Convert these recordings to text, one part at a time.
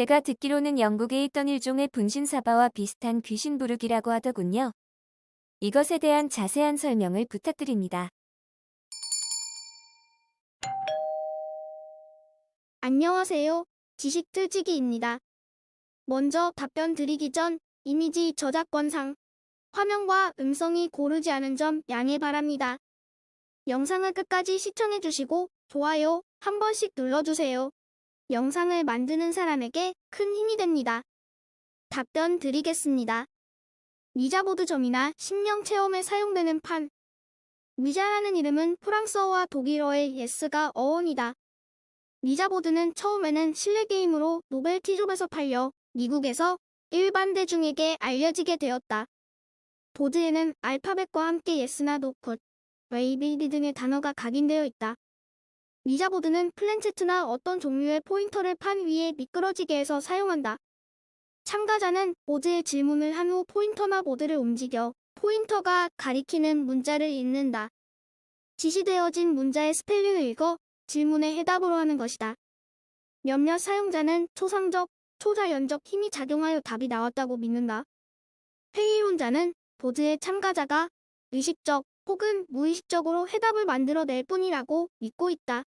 제가 듣기로는 영국에 있던 일종의 분신사바와 비슷한 귀신 부르기라고 하더군요. 이것에 대한 자세한 설명을 부탁드립니다. 안녕하세요. 지식 틀지기입니다. 먼저 답변 드리기 전 이미지 저작권상 화면과 음성이 고르지 않은 점 양해 바랍니다. 영상을 끝까지 시청해주시고 좋아요 한 번씩 눌러주세요. 영상을 만드는 사람에게 큰 힘이 됩니다. 답변 드리겠습니다. 위자보드점이나 심령 체험에 사용되는 판. 위자라는 이름은 프랑스어와 독일어의 예스가 어원이다. 리자보드는 처음에는 실내 게임으로 노벨티숍에서 팔려 미국에서 일반 대중에게 알려지게 되었다. 보드에는 알파벳과 함께 예스나 노컷, 웨이비리 등의 단어가 각인되어 있다. 리자보드는 플랜체트나 어떤 종류의 포인터를 판 위에 미끄러지게 해서 사용한다. 참가자는 보드에 질문을 한 후 포인터나 보드를 움직여 포인터가 가리키는 문자를 읽는다. 지시되어진 문자의 스펠링을 읽어 질문에 해답으로 하는 것이다. 몇몇 사용자는 초상적, 초자연적 힘이 작용하여 답이 나왔다고 믿는다. 회의론자는 보드의 참가자가 의식적 혹은 무의식적으로 해답을 만들어낼 뿐이라고 믿고 있다.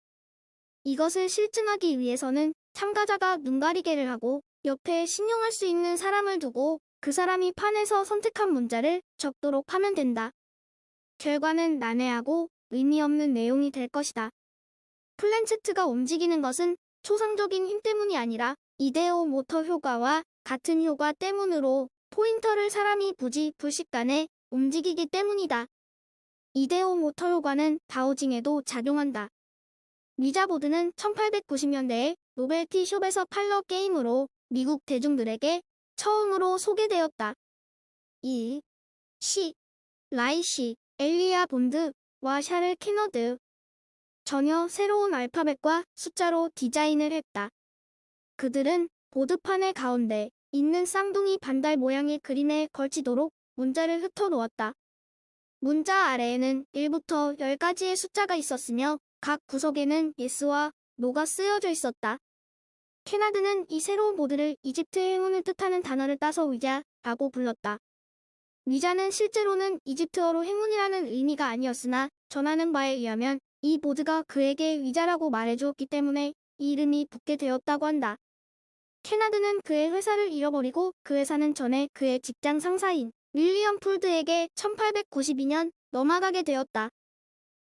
이것을 실증하기 위해서는 참가자가 눈가리개를 하고 옆에 신용할 수 있는 사람을 두고 그 사람이 판에서 선택한 문자를 적도록 하면 된다. 결과는 난해하고 의미 없는 내용이 될 것이다. 플랜체트가 움직이는 것은 초상적인 힘 때문이 아니라 이데오 모터 효과와 같은 효과 때문으로 포인터를 사람이 부지 불식간에 움직이기 때문이다. 이데오 모터 효과는 다우징에도 작용한다. 리자보드는 1890년대에 노벨티 숍에서 팔러 게임으로 미국 대중들에게 처음으로 소개되었다. 1. 시, 라이시, 엘리아 본드 와 샤를 캐너드 전혀 새로운 알파벳과 숫자로 디자인을 했다. 그들은 보드판의 가운데 있는 쌍둥이 반달 모양의 그림에 걸치도록 문자를 흩어 놓았다. 문자 아래에는 1부터 10가지의 숫자가 있었으며 각 구석에는 예스와 노가 쓰여져 있었다. 캐나드는 이 새로운 보드를 이집트의 행운을 뜻하는 단어를 따서 위자라고 불렀다. 위자는 실제로는 이집트어로 행운이라는 의미가 아니었으나 전하는 바에 의하면 이 보드가 그에게 위자라고 말해주었기 때문에 이 이름이 붙게 되었다고 한다. 캐나드는 그의 회사를 잃어버리고 그 회사는 전에 그의 직장 상사인 윌리엄 풀드에게 1892년 넘어가게 되었다.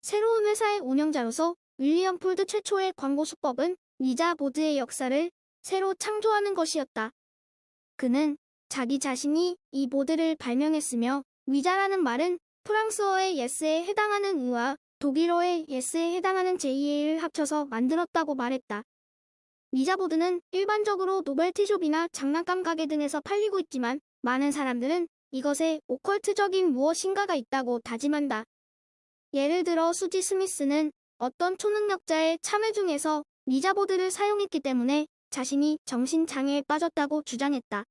새로운 회사의 운영자로서 윌리엄 풀드 최초의 광고 수법은 위자 보드의 역사를 새로 창조하는 것이었다. 그는 자기 자신이 이 보드를 발명했으며 위자라는 말은 프랑스어의 예스에 해당하는 의와 독일어의 예스에 해당하는 JA를 합쳐서 만들었다고 말했다. 리자보드는 일반적으로 노벨티숍이나 장난감 가게 등에서 팔리고 있지만 많은 사람들은 이것에 오컬트적인 무엇인가가 있다고 다짐한다. 예를 들어 수지 스미스는 어떤 초능력자의 참회 중에서 리자보드를 사용했기 때문에 자신이 정신장애에 빠졌다고 주장했다.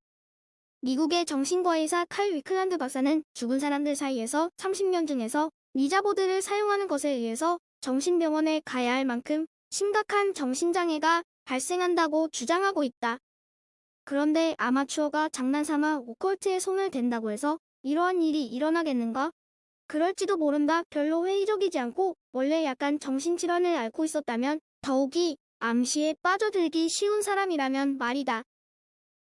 미국의 정신과의사 칼 위클란드 박사는 죽은 사람들 사이에서 30명 중에서 리자보드를 사용하는 것에 의해서 정신병원에 가야 할 만큼 심각한 정신장애가 발생한다고 주장하고 있다. 그런데 아마추어가 장난삼아 오컬트에 손을 댄다고 해서 이러한 일이 일어나겠는가? 그럴지도 모른다. 별로 회의적이지 않고 원래 약간 정신질환을 앓고 있었다면 더욱이 암시에 빠져들기 쉬운 사람이라면 말이다.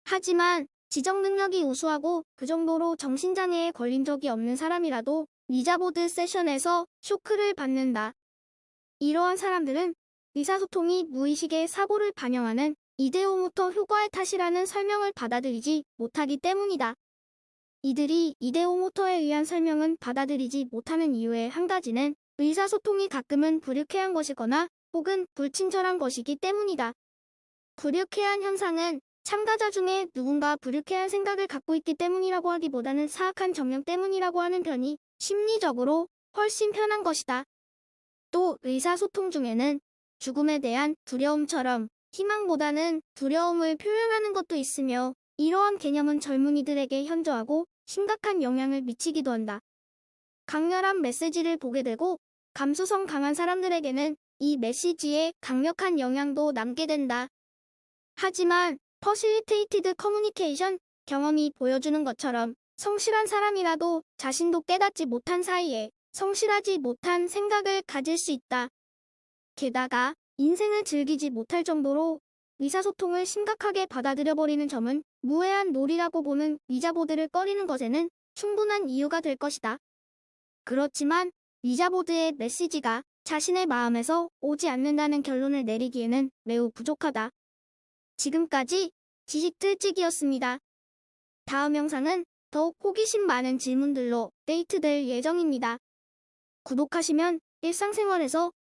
하지만 지적 능력이 우수하고 그 정도로 정신장애에 걸린 적이 없는 사람이라도 리자보드 세션에서 쇼크를 받는다. 이러한 사람들은 의사소통이 무의식의 사고를 반영하는 이데오모터 효과의 탓이라는 설명을 받아들이지 못하기 때문이다. 이들이 이데오모터에 의한 설명은 받아들이지 못하는 이유의 한 가지는 의사소통이 가끔은 불유쾌한 것이거나 혹은 불친절한 것이기 때문이다. 불유쾌한 현상은 참가자 중에 누군가 불유쾌한 생각을 갖고 있기 때문이라고 하기보다는 사악한 정령 때문이라고 하는 편이 심리적으로 훨씬 편한 것이다. 또 의사소통 중에는 죽음에 대한 두려움처럼 희망보다는 두려움을 표현하는 것도 있으며 이러한 개념은 젊은이들에게 현저하고 심각한 영향을 미치기도 한다. 강렬한 메시지를 보게 되고 감수성 강한 사람들에게는 이 메시지에 강력한 영향도 남게 된다. 하지만 퍼실리테이티드 커뮤니케이션 경험이 보여주는 것처럼 성실한 사람이라도 자신도 깨닫지 못한 사이에 성실하지 못한 생각을 가질 수 있다. 게다가 인생을 즐기지 못할 정도로 의사소통을 심각하게 받아들여버리는 점은 무해한 놀이라고 보는 리자보드를 꺼리는 것에는 충분한 이유가 될 것이다. 그렇지만 리자보드의 메시지가 자신의 마음에서 오지 않는다는 결론을 내리기에는 매우 부족하다. 지금까지 지식 틀찍이었습니다. 다음 영상은 더욱 호기심 많은 질문들로 데이트될 예정입니다. 구독하시면 일상생활에서